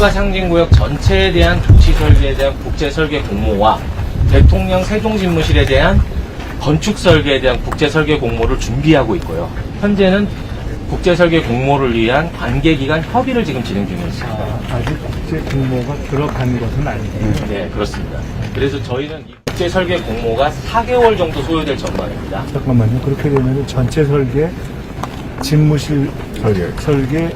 국가상징구역 전체에 대한 조치 설계에 대한 국제 설계 공모와 대통령 세종집무실에 대한 건축 설계에 대한 국제 설계 공모를 준비하고 있고요. 현재는 국제 설계 공모를 위한 관계 기관 협의를 지금 진행 중에 있습니다. 아, 아직 국제 공모가 들어간 것은 아니에요. 네, 그렇습니다. 그래서 저희는 이 국제 설계 공모가 4개월 정도 소요될 전망입니다. 잠깐만요. 그렇게 되면 전체 설계, 집무실 설계. 설계,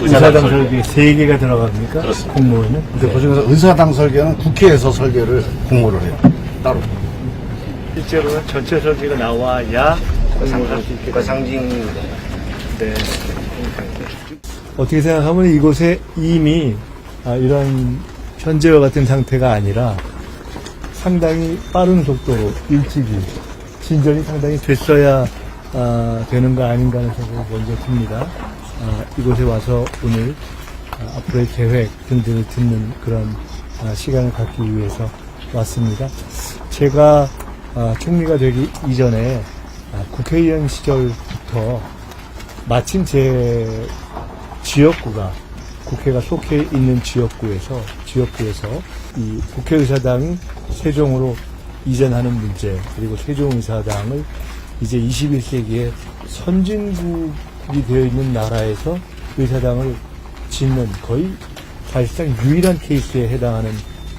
의사당 설계. 세 개가 들어갑니까? 그렇습니다. 공모에는? 근데 그중에서 의사당 설계는 국회에서 설계를 공모를 해요. 따로. 실제로는 전체 설계가 나와야 공모를 할수 있게. 상징 네. 어떻게 생각하면 이곳에 이미 아, 이런 현재와 같은 상태가 아니라 상당히 빠른 속도로 일찍이 진전이 상당히 됐어야 아, 되는 거 아닌가 하는 생각이 먼저 듭니다. 아, 이곳에 와서 오늘 아, 앞으로의 계획 등등을 듣는 그런 아, 시간을 갖기 위해서 왔습니다. 제가 아, 총리가 되기 이전에 아, 국회의원 시절부터 마침 제 지역구가 국회가 속해 있는 지역구에서 지역구에서 이 국회의사당이 세종으로 이전하는 문제 그리고 세종의사당을 이제 21세기에 선진국이 되어 있는 나라에서 의사당을 짓는 거의 사실상 유일한 케이스에 해당하는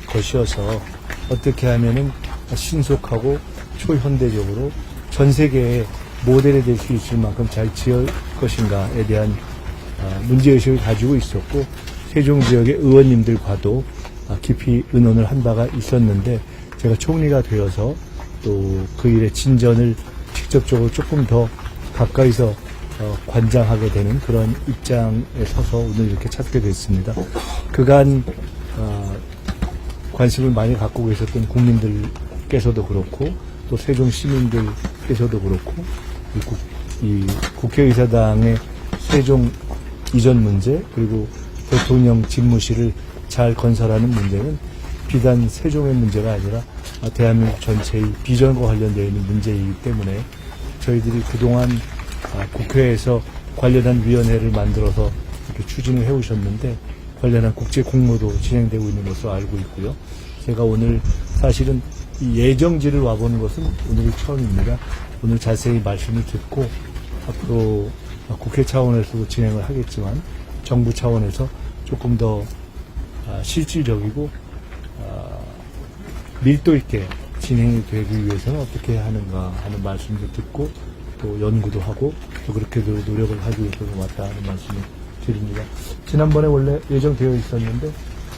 것이어서 어떻게 하면은 신속하고 초현대적으로 전 세계에 모델이 될 수 있을 만큼 잘 지을 것인가에 대한 아, 문제의식을 가지고 있었고 세종 지역의 의원님들과도 아, 깊이 의논을 한 바가 있었는데 제가 총리가 되어서 또 그 일의 진전을 직접적으로 조금 더 가까이서 어, 관장하게 되는 그런 입장에 서서 오늘 이렇게 찾게 됐습니다. 그간 어, 관심을 많이 갖고 계셨던 국민들께서도 그렇고 또 세종 시민들께서도 그렇고 이, 국, 이 국회의사당의 세종 이전 문제 그리고 대통령 집무실을 잘 건설하는 문제는 비단 세종의 문제가 아니라 아, 대한민국 전체의 비전과 관련되어 있는 문제이기 때문에 저희들이 그동안 아, 국회에서 관련한 위원회를 만들어서 이렇게 추진을 해오셨는데 관련한 국제 공모도 진행되고 있는 것으로 알고 있고요. 제가 오늘 사실은 이 예정지를 와보는 것은 오늘이 처음입니다. 오늘 자세히 말씀을 듣고 앞으로 국회 차원에서도 진행을 하겠지만 정부 차원에서 조금 더 아, 실질적이고 아, 밀도 있게 진행이 되기 위해서는 어떻게 하는가 하는 말씀도 듣고 또 연구도 하고 또 그렇게도 노력을 하기 위해서 왔다 하는 말씀을 드립니다. 지난번에 원래 예정되어 있었는데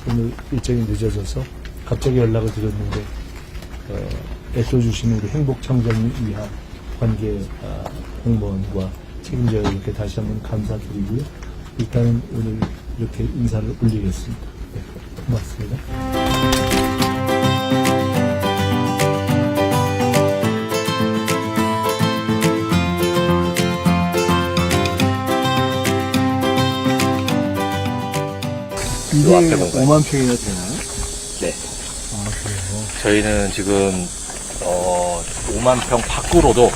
오늘 일정이 늦어져서 갑자기 연락을 드렸는데 어, 애써주시는 우리 행복청정 이하 관계 아, 공무원과 책임자 이렇게 다시 한번 감사드리고요. 일단은 오늘 이렇게 인사를 올리겠습니다. 네, 고맙습니다. 이게 앞에 공간. 5만 평이나 되나요? 네. 아, 그래요? 저희는 지금 어 5만 평 밖으로도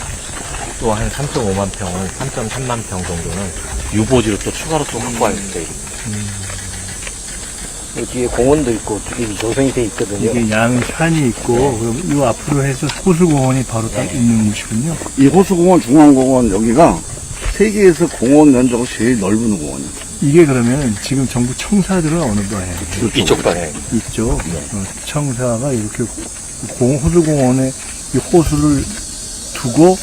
또 한 3.5만 평을 3.3만 평 정도는 유보지로 또 추가로 또 확보할 계획입니다. 뒤에 공원도 있고 이게 조성이 돼 있거든요. 이게 양 산이 있고 그럼 이 앞으로 해서 호수공원이 바로 딱 있는 곳이군요. 이 호수공원, 중앙공원 여기가 세계에서 공원 면적으로 제일 넓은 공원이에요. 이게 그러면 지금 정부 청사들은 어느 거예요? 이쪽 방향. 있죠. 어, 청사가 이렇게 공, 호수공원에 이 호수를 두고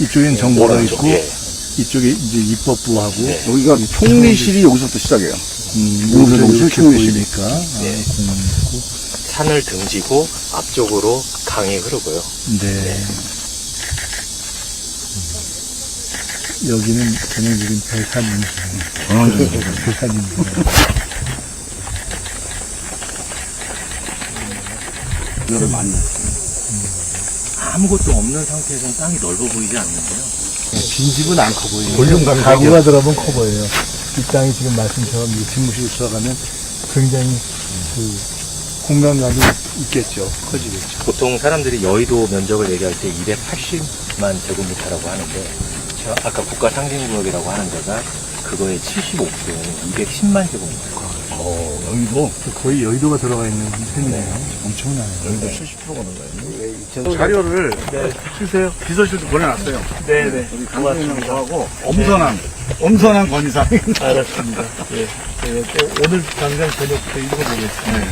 이쪽엔 정부가 오른쪽, 있고 예. 이쪽에 이제 입법부하고 네. 여기가 총리실이 여기서부터 시작해요. 음, 오른쪽 이렇게 오른쪽 총리실이. 보이니까 아, 네. 공원 있고 산을 등지고 앞쪽으로 강이 흐르고요. 네. 음. 여기는 전형적인 배산입니다. 배산입니다. 이거를 많이. 아무것도 없는 상태에서는 땅이 넓어 보이지 않는데요. 빈집은 안 커 보여요. 볼륨감이 가구가 들어가면 커 보여요. 이 땅이 지금 말씀처럼 이 집무실에 들어가면 굉장히 그 공간감이 있겠죠. 커지겠죠. 보통 사람들이 여의도 면적을 얘기할 때 280만 제곱미터라고 하는데 저 아까 국가 상징구역이라고 하는 데가 그거의 75%는 210만 제곱미터. 어, 여기도 거의 여의도가 들어가 있는 셈이네요. 엄청나요. 여기도 70%가 넘어요. 자료를 주세요. 비서실도 보내놨어요. 네네. 우리 강동현 하고 엄선한 엄선한 건의사항. 알았습니다. 예. 예, 또 오늘 당장 저녁부터 읽어보겠습니다. 네.